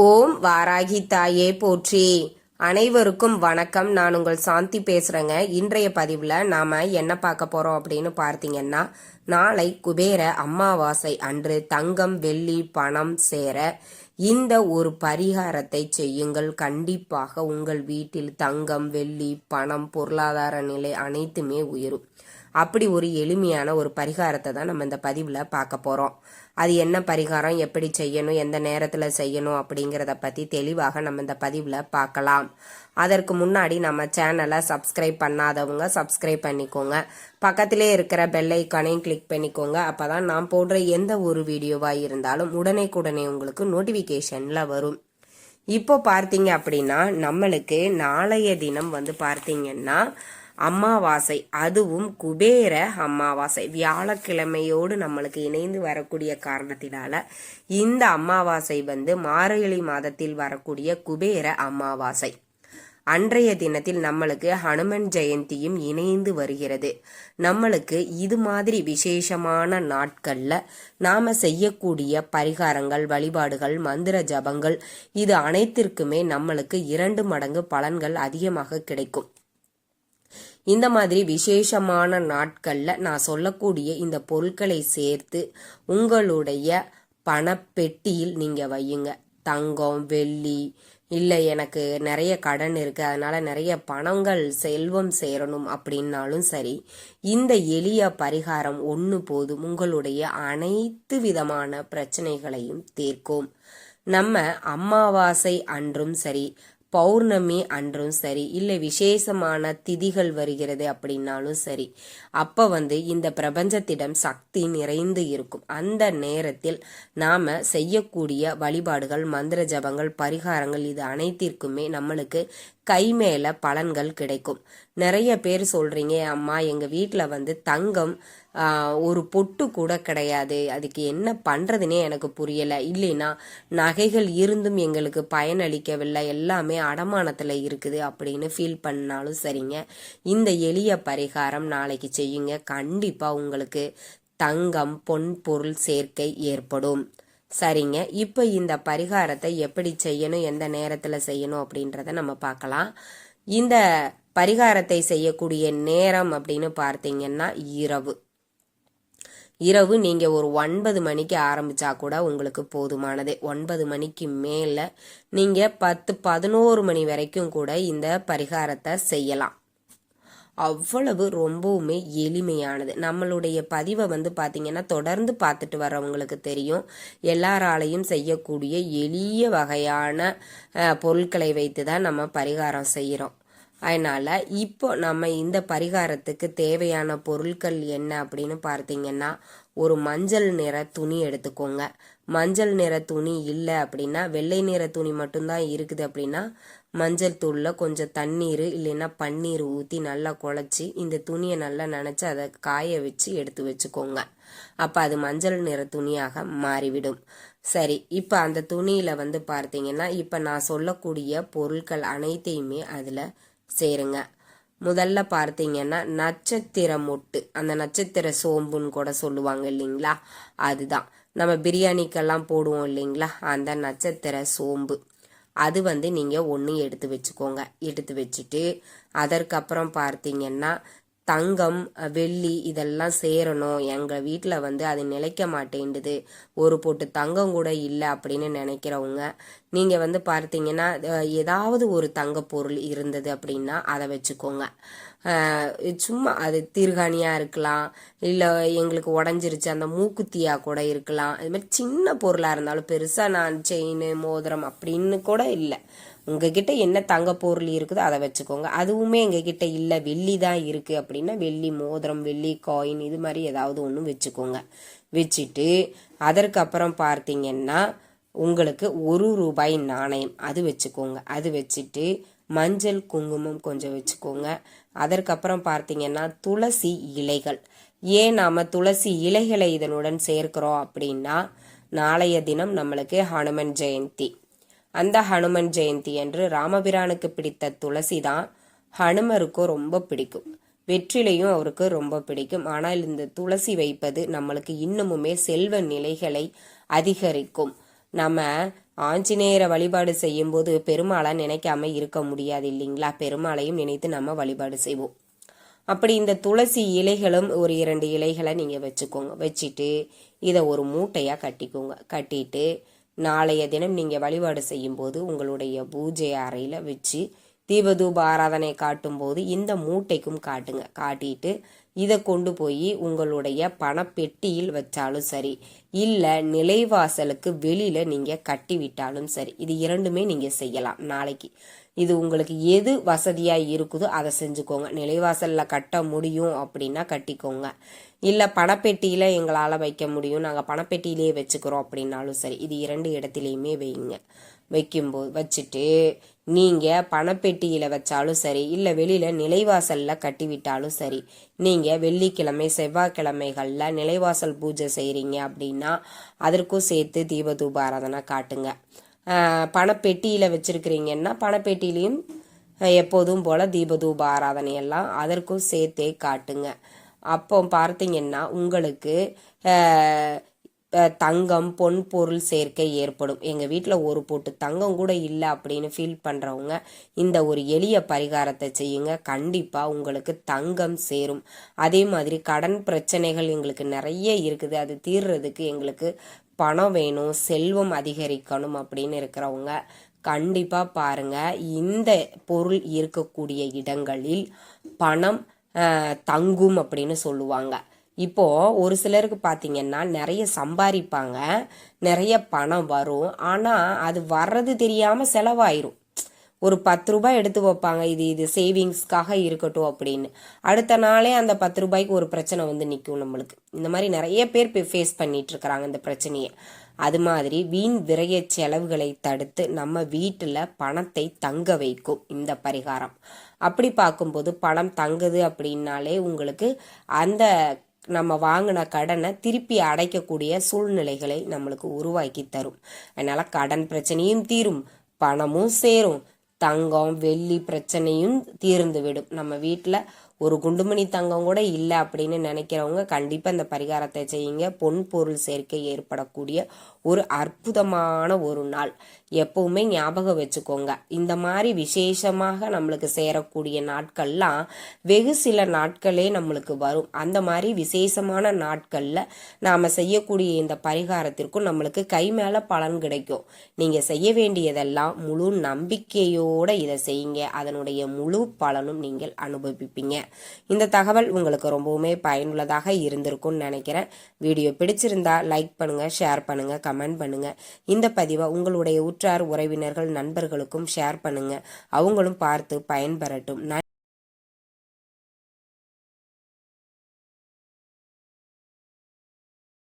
ஓம் வாராகி தாயே போற்றி. அனைவருக்கும் வணக்கம். நான் உங்கள் சாந்தி பேசுறேங்க. இன்றைய பதிவில் நாம என்ன பார்க்க போறோம் அப்படின்னு பார்த்தீங்கன்னா நாளை குபேர அம்மாவாசை அன்று தங்கம் வெள்ளி பணம் சேர இந்த ஒரு பரிகாரத்தை செய்யுங்கள். கண்டிப்பாக உங்கள் வீட்டில் தங்கம் வெள்ளி பணம் பொருளாதார நிலை அனைத்துமே உயரும். அப்படி ஒரு எளிமையான ஒரு பரிகாரத்தை தான் நம்ம இந்த பதிவில் பார்க்க போகிறோம் அது என்ன பரிகாரம் எப்படி செய்யணும் எந்த நேரத்தில் செய்யணும் அப்படிங்கிறத பற்றி தெளிவாக நம்ம இந்த பதிவில் பார்க்கலாம் அதற்கு முன்னாடி நம்ம சேனலை சப்ஸ்கிரைப் பண்ணாதவங்க சப்ஸ்கிரைப் பண்ணிக்கோங்க. பக்கத்திலே இருக்கிற பெல் ஐக்கானையும் கிளிக் பண்ணிக்கோங்க. அப்போ தான் நான் போடுற எந்த ஒரு வீடியோவாக இருந்தாலும் உடனே உங்களுக்கு நோட்டிஃபிகேஷனில் வரும். இப்போ பார்த்தீங்க அப்படின்னா நம்மளுக்கு நாளைய தினம் வந்து பார்த்தீங்கன்னா அமாவாசை அதுவும் குபேர அமாவாசை வியாழக்கிழமையோடு நம்மளுக்கு இணைந்து வரக்கூடிய காரணத்தினால இந்த அமாவாசை வந்து மார்கழி மாதத்தில் வரக்கூடிய குபேர அமாவாசை அன்றைய தினத்தில் நம்மளுக்கு ஹனுமன் ஜெயந்தியும் இணைந்து வருகிறது. நம்மளுக்கு இது மாதிரி விசேஷமான நாட்கள்ல நாம செய்யக்கூடிய பரிகாரங்கள் வழிபாடுகள் மந்திர ஜபங்கள் இது அனைத்திற்குமே நம்மளுக்கு இரண்டு மடங்கு பலன்கள் அதிகமாக கிடைக்கும். இந்த மாதிரி விசேஷமான நாட்களில் நான் சொல்லக்கூடிய இந்த பொருட்களை சேர்த்து உங்களுடைய பணப்பெட்டியில் நீங்கள் வையுங்க. தங்கம் வெள்ளி இல்லை எனக்கு நிறைய கடன் இருக்குது அதனால் நிறைய பணங்கள் செல்வம் சேரணும் அப்படின்னாலும் சரி இந்த எளிய பரிகாரம் ஒன்று போதும். உங்களுடைய அனைத்து விதமான பிரச்சனைகளையும் தீர்க்கும். நம்ம அமாவாசை அன்றும் சரி பௌர்ணமி அன்றும் சரி இல்லை விசேஷமான திதிகள் வருகிறது அப்படின்னாலும் சரி அப்போ வந்து இந்த பிரபஞ்சத்திடம் சக்தி நிறைந்து இருக்கும். அந்த நேரத்தில் நாம் செய்யக்கூடிய வழிபாடுகள் மந்திர ஜபங்கள் பரிகாரங்கள் இது அனைத்திற்குமே நம்மளுக்கு கை மேல பலன்கள் கிடைக்கும். நிறைய பேர் சொல்றீங்க அம்மா எங்கள் வீட்டில் வந்து தங்கம் ஒரு பொட்டு கூட கிடையாது. அதுக்கு என்ன பண்ணுறதுனே எனக்கு புரியலை. இல்லைன்னா நகைகள் இருந்தும் எங்களுக்கு பயனளிக்கவில்லை. எல்லாமே அடமானத்தில் இருக்குது அப்படின்னு ஃபீல் பண்ணாலும் சரிங்க. இந்த எளிய பரிகாரம் நாளைக்கு செய்யுங்க. கண்டிப்பாக உங்களுக்கு தங்கம் பொன் பொருள் சேர்க்கை ஏற்படும். சரிங்க. இப்போ இந்த பரிகாரத்தை எப்படி செய்யணும் எந்த நேரத்தில் செய்யணும் அப்படின்றத நம்ம பார்க்கலாம். இந்த பரிகாரத்தை செய்யக்கூடிய நேரம் அப்படின்னு பார்த்தீங்கன்னா இரவு. இரவு நீங்கள் ஒரு ஒன்பது மணிக்கு ஆரம்பித்தா கூட உங்களுக்கு போதுமானது. ஒன்பது மணிக்கு மேலே நீங்கள் பத்து பதினோரு மணி வரைக்கும் கூட இந்த பரிகாரத்தை செய்யலாம். அவ்வளவு ரொம்பவுமே எளிமையானது. நம்மளுடைய பதிவை வந்து பார்த்தீங்கன்னா தொடர்ந்து பார்த்துட்டு வர்றவங்களுக்கு தெரியும். எல்லாராலையும் செய்யக்கூடிய எளிய வகையான பொருட்களை வைத்து தான் நம்ம பரிகாரம் செய்கிறோம் அதனால் இப்போ நம்ம இந்த பரிகாரத்துக்கு தேவையான பொருட்கள் என்ன அப்படின்னு பார்த்தீங்கன்னா ஒரு மஞ்சள் நிற துணி எடுத்துக்கோங்க. மஞ்சள் நிற துணி இல்லை அப்படின்னா வெள்ளை நிற துணி மட்டும்தான் இருக்குது அப்படின்னா மஞ்சள் தூளில் கொஞ்சம் தண்ணீர் இல்லைன்னா பன்னீர் ஊற்றி நல்லா குழச்சி இந்த துணியை நல்லா நினச்சி அதை காய வச்சு எடுத்து வச்சுக்கோங்க. அப்போ அது மஞ்சள் நிற துணியாக மாறிவிடும். சரி இப்போ அந்த துணியில் வந்து பார்த்தீங்கன்னா இப்போ நான் சொல்லக்கூடிய பொருட்கள் அனைத்தையுமே அதில் சேருங்க. முதல்ல பார்த்தீங்கன்னா நட்சத்திர மொட்டு. அந்த நட்சத்திர சோம்புன்னு கூட சொல்லுவாங்க இல்லைங்களா? அதுதான். நம்ம பிரியாணிக்கெல்லாம் போடுவோம் இல்லைங்களா? அந்த நட்சத்திர சோம்பு. அது வந்து நீங்கள் ஒன்று எடுத்து வச்சுக்கோங்க. எடுத்து வச்சுட்டு அதற்கப்புறம் பார்த்தீங்கன்னா தங்கம் வெள்ளி இதெல்லாம் சேரணும். எங்கள் வீட்டில் வந்து அது நிலைக்க மாட்டேன்டுது. ஒரு போட்டு தங்கம் கூட இல்லை அப்படின்னு நினைக்கிறவங்க நீங்கள் வந்து பார்த்தீங்கன்னா ஏதாவது ஒரு தங்க பொருள் இருந்தது அப்படின்னா அதை வச்சுக்கோங்க. சும்மா அது திருகாணியாக இருக்கலாம் இல்லை எங்களுக்கு உடஞ்சிருச்சு அந்த மூக்குத்தியாக கூட இருக்கலாம். இது மாதிரி சின்ன பொருளாக இருந்தாலும் பெருசாக நான் செயின் மோதிரம் அப்படின்னு கூட இல்லை. உங்ககிட்ட என்ன தங்க பொருள் இருக்குதோ அதை வச்சுக்கோங்க. அதுவுமே எங்ககிட்ட இல்லை வெள்ளி தான் இருக்குது அப்படின்னா வெள்ளி மோதிரம் வெள்ளி காயின் இது மாதிரி ஏதாவது ஒன்று வச்சுக்கோங்க. வச்சுட்டு அதற்கப்புறம் பார்த்தீங்கன்னா உங்களுக்கு ஒரு ரூபாய் நாணயம் அது வச்சுக்கோங்க. அது வச்சுட்டு மஞ்சள் குங்குமம் கொஞ்சம் வச்சுக்கோங்க. அதற்கப்புறம் பார்த்தீங்கன்னா துளசி இலைகள். ஏன் நாம் துளசி இலைகளை இதனுடன் சேர்க்கிறோம் அப்படின்னா நாளைய தினம் நம்மளுக்கு ஹனுமன் ஜெயந்தி. அந்த ஹனுமன் ஜெயந்தி என்று ராமபிரானுக்கு பிடித்த துளசி தான் ஹனுமருக்கும் ரொம்ப பிடிக்கும். வெற்றிலையும் அவருக்கு ரொம்ப பிடிக்கும். ஆனால் இந்த துளசி வைப்பது நம்மளுக்கு இன்னமுமே செல்வ நிலைகளை அதிகரிக்கும். நம்ம ஆஞ்சநேயரை வழிபாடு செய்யும்போது பெருமாளை நினைக்காம இருக்க முடியாது இல்லைங்களா? பெருமாளையும் நினைத்து நம்ம வழிபாடு செய்வோம். அப்படி இந்த துளசி இலைகளும் ஒரு இரண்டு இலைகளை நீங்கள் வச்சுக்கோங்க. வச்சுட்டு இதை ஒரு மூட்டையாக கட்டிக்கோங்க. கட்டிட்டு நாளைய தினம் நீங்கள் வழிபாடு செய்யும்போது உங்களுடைய பூஜை அறையில் வச்சு தீபதூப ஆராதனை காட்டும்போது இந்த மூட்டைக்கும் காட்டுங்க. காட்டிட்டு இதை கொண்டு போய் உங்களுடைய பணப்பெட்டியில் வச்சாலும் சரி இல்லை நிலைவாசலுக்கு வெளியில் நீங்கள் கட்டி விட்டாலும் சரி இது இரண்டுமே நீங்கள் செய்யலாம். நாளைக்கு இது உங்களுக்கு எது வசதியாக இருக்குதோ அதை செஞ்சுக்கோங்க. நிலைவாசலில் கட்ட முடியும் அப்படின்னா கட்டிக்கோங்க. இல்லை பணப்பெட்டியில் எங்களால் வைக்க முடியும். நாங்கள் பணப்பெட்டியிலேயே வச்சுக்கிறோம் அப்படின்னாலும் சரி இது இரண்டு இடத்துலையுமே வைங்க. வைக்கும்போது வச்சுட்டு நீங்கள் பணப்பெட்டியில் வச்சாலும் சரி இல்லை வெளியில் நிலைவாசலில் கட்டிவிட்டாலும் சரி நீங்கள் வெள்ளிக்கிழமை செவ்வாய்க்கிழமைகளில் நிலைவாசல் பூஜை செய்கிறீங்க அப்படின்னா அதற்கும் சேர்த்து தீபதூப ஆராதனை காட்டுங்க. பணப்பெட்டியில் வச்சுருக்கிறீங்கன்னா பணப்பெட்டியிலையும் எப்போதும் போல் தீபதூப ஆராதனையெல்லாம் அதற்கும் சேர்த்தே காட்டுங்க. அப்போ பார்த்தீங்கன்னா உங்களுக்கு தங்கம் பொன் பொருள் சேர்க்கை ஏற்படும். எங்கள் வீட்டில் ஒரு போட்டு தங்கம் கூட இல்லை அப்படின்னு ஃபீல் பண்ணுறவங்க இந்த ஒரு எளிய பரிகாரத்தை செய்யுங்க. கண்டிப்பாக உங்களுக்கு தங்கம் சேரும். அதே மாதிரி கடன் பிரச்சனைகள் எங்களுக்கு நிறைய இருக்குது. அது தீர்றதுக்கு எங்களுக்கு பணம் வேணும் செல்வம் அதிகரிக்கணும் அப்படின்னு இருக்கிறவங்க கண்டிப்பாக பாருங்க இந்த பொருள் இருக்கக்கூடிய இடங்களில் பணம் தங்கும் அப்படின்னு சொல்லுவாங்க. இப்போ ஒரு சிலருக்கு பார்த்தீங்கன்னா நிறைய சம்பாதிப்பாங்க நிறைய பணம் வரும் ஆனால் அது வர்றது தெரியாமல் செலவாயிரும். ஒரு பத்து ரூபாய் எடுத்து வைப்பாங்க. இது இது சேவிங்ஸ்க்காக இருக்கட்டும் அப்படின்னு. அடுத்த நாளே அந்த பத்து ரூபாய்க்கு ஒரு பிரச்சனை வந்து நிற்கும் நம்மளுக்கு. இந்த மாதிரி நிறைய பேர் ஃபேஸ் பண்ணிட்டு இருக்கிறாங்க இந்த பிரச்சனையை. அது மாதிரி வீண் விரைய செலவுகளை தடுத்து நம்ம வீட்டில் பணத்தை தங்க வைக்கும் இந்த பரிகாரம். அப்படி பார்க்கும்போது பணம் தங்குது அப்படின்னாலே உங்களுக்கு அந்த நம்ம வாங்கின கடனை திருப்பி அடைக்கக்கூடிய சூழ்நிலைகளை நம்மளுக்கு உருவாக்கி தரும். அதனால கடன் பிரச்சனையும் தீரும் பணமும் சேரும். தங்கம் வெள்ளி பிரச்சனையும் தீர்ந்து விடும் நம்ம வீட்டில் ஒரு குண்டுமணி தங்கம் கூட இல்லை அப்படின்னு நினைக்கிறவங்க கண்டிப்பாக இந்த பரிகாரத்தை செய்யுங்க. பொன் பொருள் சேர்க்கை ஏற்படக்கூடிய ஒரு அற்புதமான ஒரு நாள். எப்பவுமே ஞாபகம் வச்சுக்கோங்க. இந்த மாதிரி விசேஷமாக நம்மளுக்கு சேரக்கூடிய நாட்கள்லாம் வெகு சில நாட்களே நம்மளுக்கு வரும். அந்த மாதிரி விசேஷமான நாட்களில் நாம் செய்யக்கூடிய இந்த பரிகாரத்திற்கும் நம்மளுக்கு கை மேலே பலன் கிடைக்கும். நீங்கள் செய்ய வேண்டியதெல்லாம் முழு நம்பிக்கையோடு இதை செய்யுங்க. அதனுடைய முழு பலனும் நீங்கள் அனுபவிப்பீங்க. இந்த தகவல் உங்களுக்கு ரொம்பவுமே பயனுள்ளதாக இருந்திருக்கும்னு நினைக்கிறேன். வீடியோ பிடிச்சிருந்தா லைக் பண்ணுங்கள் ஷேர் பண்ணுங்கள் கமெண்ட் பண்ணுங்கள் இந்த பதிவை உங்களுடைய உற்றார் உறவினர்கள் நண்பர்களுக்கும் ஷேர் பண்ணுங்க. அவங்களும் பார்த்து பயன்பெறட்டும். நான்